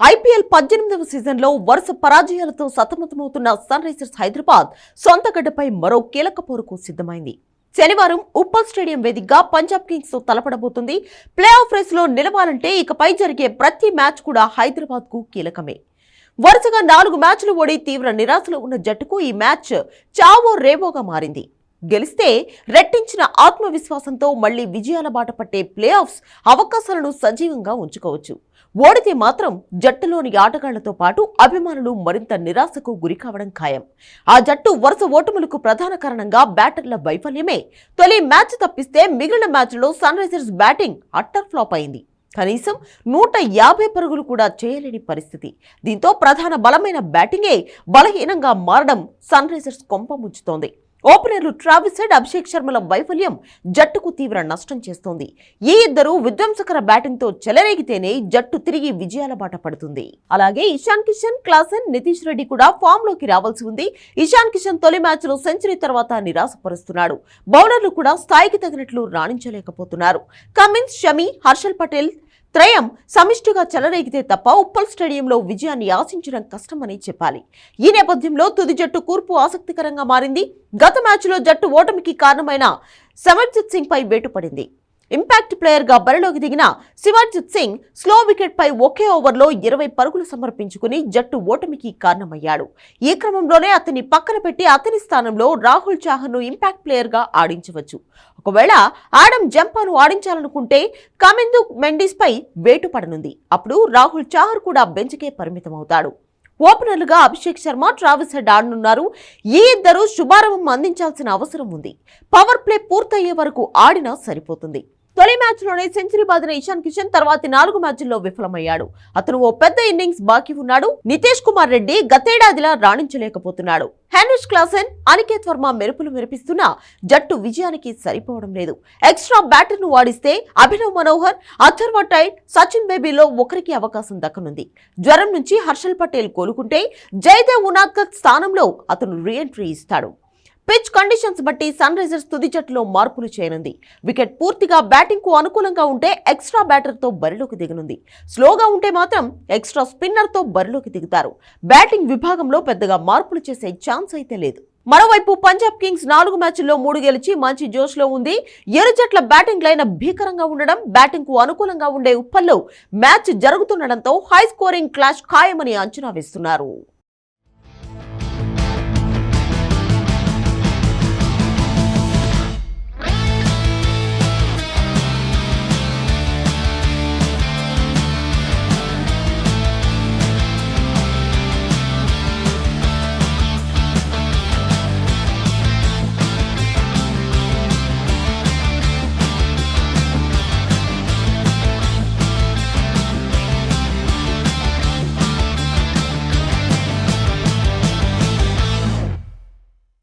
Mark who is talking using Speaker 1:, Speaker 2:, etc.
Speaker 1: IPL పద్దెనిమిదవ సీజన్లో వరుస పరాజయాలతో సతమతమవుతున్న సన్ రైజర్స్ హైదరాబాద్ సొంత గడ్డపై మరో కీలక పోరుకు సిద్ధమైంది. శనివారం ఉప్పల్ స్టేడియం వేదికగా పంజాబ్ కింగ్స్తో తలపడబోతుంది. ప్లే ఆఫ్ రేస్లో నిలవాలంటే ఇకపై జరిగే ప్రతి మ్యాచ్ కూడా హైదరాబాద్కు కీలకమే. వరుసగా నాలుగు మ్యాచ్లు ఓడి తీవ్ర నిరాశలో ఉన్న జట్టుకు ఈ మ్యాచ్ చావో రేవోగా మారింది. గెలిస్తే రెట్టించిన ఆత్మవిశ్వాసంతో మళ్ళీ విజయాల బాట పట్టే ప్లే ఆఫ్స్ అవకాశాలను సజీవంగా ఉంచుకోవచ్చు. ఓడితే మాత్రం జట్టులోని ఆటగాళ్ళతో పాటు అభిమానులు మరింత నిరాశకు గురి కావడం ఖాయం. ఆ జట్టు వరుస ఓటములకు ప్రధాన కారణంగా బ్యాటర్ల వైఫల్యమే. తొలి మ్యాచ్ తప్పిస్తే మిగిలిన మ్యాచ్లో sun Risers batting utter flop అయింది. కనీసం నూట యాభై పరుగులు కూడా చేయలేని పరిస్థితి. దీంతో ప్రధాన బలమైన బ్యాటింగే బలహీనంగా మారడం సన్ రైజర్స్ కొంప ముంచుతోంది. ఓపెనర్లు ట్రావిసెడ్ అభిషేక్ శర్మల వైఫల్యం జట్టుకు తీవ్ర నష్టం చేస్తోంది. ఈ ఇద్దరు విధ్వంసకర బ్యాటింగ్తో చెలరేగితేనే జట్టు తిరిగి విజయాల బాట పడుతుంది. అలాగే ఇషాన్ కిషన్ క్లాసన్ నితీష్ రెడ్డి కూడా ఫామ్లోకి రావాల్సి ఉంది. ఇషాన్ కిషన్ తొలి మ్యాచ్లో సెంచరీ తర్వాత నిరాశపరుస్తున్నాడు. బౌలర్లు కూడా స్థాయికి తగినట్లు రాణించలేకపోతున్నారు. కమిన్స్ షమి హర్షల్ పటేల్ త్రయం సమిష్టిగా చెలరేగితే తప్ప ఉప్పల్ స్టేడియంలో విజయాన్ని ఆశించడం కష్టమని చెప్పాలి. ఈ నేపథ్యంలో తుది జట్టు కూర్పు ఆసక్తికరంగా మారింది. గత మ్యాచ్లో జట్టు ఓటమికి కారణమైన సమర్జిత్ సింగ్ పై వేటు పడింది. ఇంపాక్ట్ ప్లేయర్గా బరిలోకి దిగిన శివాజిత్ సింగ్ స్లో వికెట్పై ఒకే ఓవర్లో ఇరవై పరుగులు సమర్పించుకుని జట్టు ఓటమికి కారణమయ్యాడు. ఈ క్రమంలోనే అతన్ని పక్కన పెట్టి అతని స్థానంలో రాహుల్ చాహర్ను ఇంపాక్ట్ ప్లేయర్గా ఆడించవచ్చు. ఒకవేళ ఆడమ్ జంపాను ఆడించాలనుకుంటే కమిందు మెండిస్పై వేటు పడనుంది. అప్పుడు రాహుల్ చాహర్ కూడా బెంచ్కే పరిమితమవుతాడు. ఓపెనర్లుగా అభిషేక్ శర్మ ట్రావిస్ హెడ్ ఆడనున్నారు. ఈ ఇద్దరు శుభారంభం అందించాల్సిన అవసరం ఉంది. పవర్ ప్లే పూర్తయ్యే వరకు ఆడినా సరిపోతుంది. తొలి మ్యాచ్లోనే సెంచరీ బాదిన ఇషాన్ కిషన్ తర్వాతి నాలుగు మ్యాచ్ల్లో విఫలమయ్యాడు. అతను ఓ పెద్ద ఇన్నింగ్స్ బాకీ ఉన్నాడు. నితేష్ కుమార్ రెడ్డి గతేడాదిలా రాణించలేకపోతున్నాడు. హెన్రిష్ క్లాసెన్ అనికేత్ వర్మ మెరుపులు మెరిపిస్తున్నా జట్టు విజయానికి సరిపోవడం లేదు. ఎక్స్ట్రా బ్యాటర్ను వాడిస్తే అభినవ్ మనోహర్ అథర్వ టైట్ సచిన్ బేబీలో ఒకరికి అవకాశం దక్కనుంది. జ్వరం నుంచి హర్షల్ పటేల్ కోలుకుంటే జయదేవ్ ఉనాద్కత్ స్థానంలో అతను రీఎంట్రీ ఇస్తాడు. పిచ్ కండిషన్స్ బట్టి సన్ రైజర్స్ తుది జట్టులో మార్పులు చేయనుంది. వికెట్ పూర్తిగా బ్యాటింగ్కు అనుకూలంగా ఉంటే ఎక్స్ట్రా బ్యాటర్తో బరిలోకి దిగనుంది. స్లోగా ఉంటే మాత్రం ఎక్స్ట్రా స్పిన్నర్తో బరిలోకి దిగుతారు. బ్యాటింగ్ విభాగంలో పెద్దగా మార్పులు చేసే ఛాన్స్ అయితే లేదు. మరోవైపు పంజాబ్ కింగ్స్ నాలుగు మ్యాచ్ల్లో మూడు గెలిచి మంచి జోష్లో ఉంది. ఇరు జట్ల బ్యాటింగ్ లైన్ భీకరంగా ఉండడం బ్యాటింగ్కు అనుకూలంగా ఉండే ఉప్పల్లో మ్యాచ్ జరుగుతుండడంతో హై స్కోరింగ్ క్లాష్ ఖాయమని అంచనా వేస్తున్నారు.